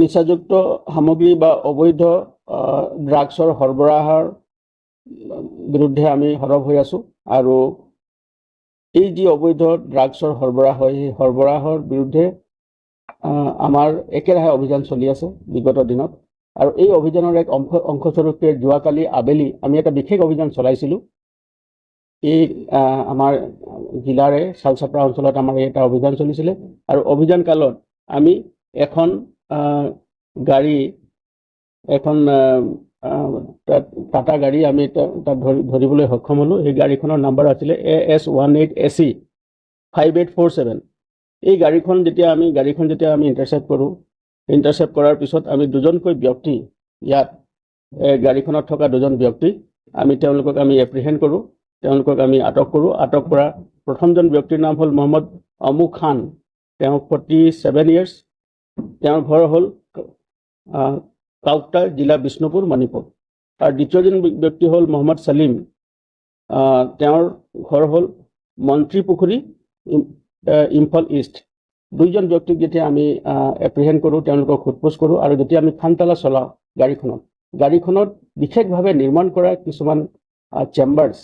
নিচাযুক্ত সামগ্ৰী বা অবৈধ ড্ৰাগছৰ সৰবৰাহৰ বিৰুদ্ধে আমি সৰব হৈ আছোঁ আৰু এই যি অবৈধ ড্ৰাগছৰ সৰবৰাহ হয় সেই সৰবৰাহৰ বিৰুদ্ধে আমাৰ একেৰাহে অভিযান চলি আছে বিগত দিনত। আৰু এই অভিযানৰ এক অংশ অংশস্বৰূপে যোৱাকালি আবেলি আমি এটা বিশেষ অভিযান চলাইছিলোঁ। এই আমাৰ জিলাৰে চালচাপৰা অঞ্চলত আমাৰ এটা অভিযান চলিছিলে। আৰু অভিযান কালত আমি এখন গাড়ী এখন টাটা গাড়ী আমি তাত ধৰি- ধৰিবলৈ সক্ষম হ'লোঁ। সেই গাড়ীখনৰ নাম্বাৰ আছিলে A S one eight A C five eight four seven. এই গাড়ীখন যেতিয়া আমি গাড়ীখন যেতিয়া আমি ইণ্টাৰচেপ্ট কৰোঁ ইণ্টাৰচেপ্ট কৰাৰ পিছত আমি দুজনকৈ ব্যক্তি ইয়াত গাড়ীখনত থকা দুজন ব্যক্তি আমি তেওঁলোকক আমি এপ্ৰিহেণ্ড কৰোঁ তেওঁলোকক আমি আটক কৰোঁ। আটক কৰা প্ৰথমজন ব্যক্তিৰ নাম হ'ল মহম্মদ অমু খান। তেওঁ ফৰ্টি ছেভেন ইয়েৰ্ছ তেওঁৰ ঘৰ হ'ল কাউকটা জিলা বিষ্ণুপুৰ, মণিপুৰ। আৰু দ্বিতীয়জন ব্যক্তি হ'ল মহম্মদ ছালিম। তেওঁৰ ঘৰ হ'ল মন্ত্ৰী পুখুৰী ইম্ফল ইষ্ট। দুইজন ব্যক্তিক যেতিয়া আমি এপ্ৰিহেণ্ড কৰোঁ, তেওঁলোকক সোধপোছ কৰোঁ আৰু যেতিয়া আমি খানতালা চলাওঁ গাড়ীখনত গাড়ীখনত বিশেষভাৱে নিৰ্মাণ কৰা কিছুমান চেম্বাৰ্ছ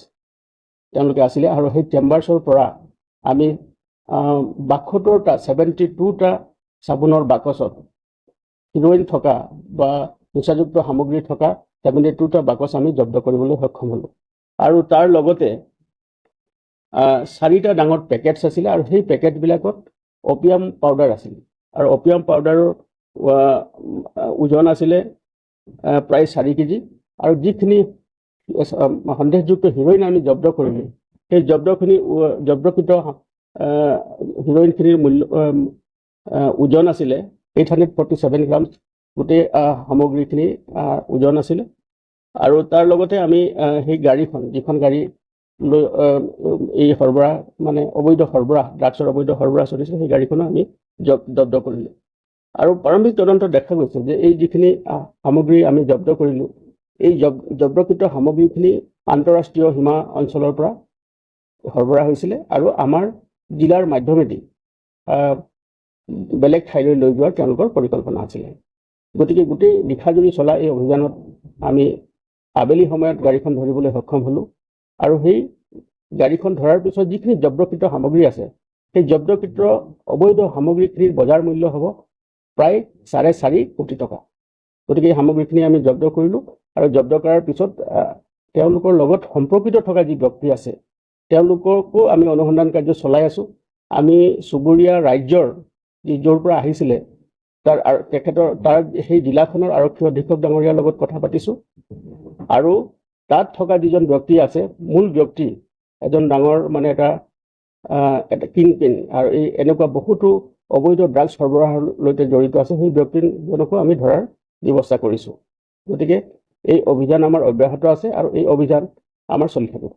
তেওঁলোকে আছিলে আৰু সেই চেম্বাৰ্ছৰ পৰা আমি বাসত্তৰটা, ছেভেণ্টি টুটা চাবোনৰ বাকচত। হিৰ'ইন থকা বা নিচাযুক্ত সামগ্ৰী থকা ছেভেণ্টি টুটা বাকচ আমি জব্দ কৰিবলৈ সক্ষম হ'লোঁ। আৰু তাৰ লগতে চাৰিটা ডাঙৰ পেকেটছ আছিলে আৰু সেই পেকেটবিলাকত অপিয়াম পাউডাৰ আছিলে। আৰু অপিয়াম পাউডাৰৰ ওজন আছিলে প্ৰায় চাৰি কেজি। আৰু যিখিনি সন্দেহযুক্ত হিৰ'ইন আমি জব্দ কৰিলোঁ সেই জব্দখিনি জব্দকৃত হিৰ'ইনখিনিৰ মূল্য ওজন আছিলে eight hundred forty seven gram গোটেই সামগ্ৰীখিনি ওজন আছিলে। আৰু তাৰ লগতে আমি সেই গাড়ীখন যিখন গাড়ী লৈ এই সৰবৰাহ মানে অবৈধ সৰবৰাহ ড্ৰাগছৰ অবৈধ সৰবৰাহ চলিছিলে সেই গাড়ীখনো আমি জব জব্দ কৰিলোঁ। আৰু প্ৰাৰম্ভিক তদন্তত দেখা গৈছে যে এই যিখিনি সামগ্ৰী আমি জব্দ কৰিলোঁ এই জব জব্দকৃত সামগ্ৰীখিনি আন্তঃৰাষ্ট্ৰীয় সীমা অঞ্চলৰ পৰা সৰবৰাহ হৈছিলে। আৰু আমাৰ জিলাৰ মাধ্যমেদি বেলেগ ঠাইলৈ লৈ যোৱাৰ তেওঁলোকৰ পৰিকল্পনা আছিলে। গতিকে গোটেই নিশাজুৰি চলা এই অভিযানত আমি আবেলি সময়ত গাড়ীখন ধৰিবলৈ সক্ষম হ'লোঁ আৰু সেই গাড়ীখন ধৰাৰ পিছত যিখিনি জব্দকৃত সামগ্ৰী আছে সেই জব্দকৃত অবৈধ সামগ্ৰীখিনিৰ বজাৰ মূল্য হ'ব প্ৰায় চাৰে চাৰি কোটি টকা। গতিকে এই সামগ্ৰীখিনি আমি জব্দ কৰিলোঁ আৰু জব্দ কৰাৰ পিছত তেওঁলোকৰ লগত সম্পৰ্কিত থকা যি ব্যক্তি আছে তেওঁলোককো আমি অনুসন্ধান কাৰ্য চলাই আছোঁ। আমি চুবুৰীয়া ৰাজ্যৰ য'ৰ পৰা আহিছিলে তাৰ তেখেতৰ তাৰ সেই জিলাখনৰ আৰক্ষী অধীক্ষক ডাঙৰীয়াৰ লগত কথা পাতিছোঁ। আৰু তাত থকা যিজন ব্যক্তি আছে মূল ব্যক্তি এজন ডাঙৰ মানে এটা এটা কিং পিন আৰু এই এনেকুৱা বহুতো অবৈধ ড্ৰাগছ সৰবৰাহৰ সৈতে জড়িত আছে সেই ব্যক্তিজনকো আমি ধৰাৰ ব্যৱস্থা কৰিছোঁ। গতিকে এই অভিযান আমাৰ অব্যাহত আছে আৰু এই অভিযান আমাৰ চলি থাকিব।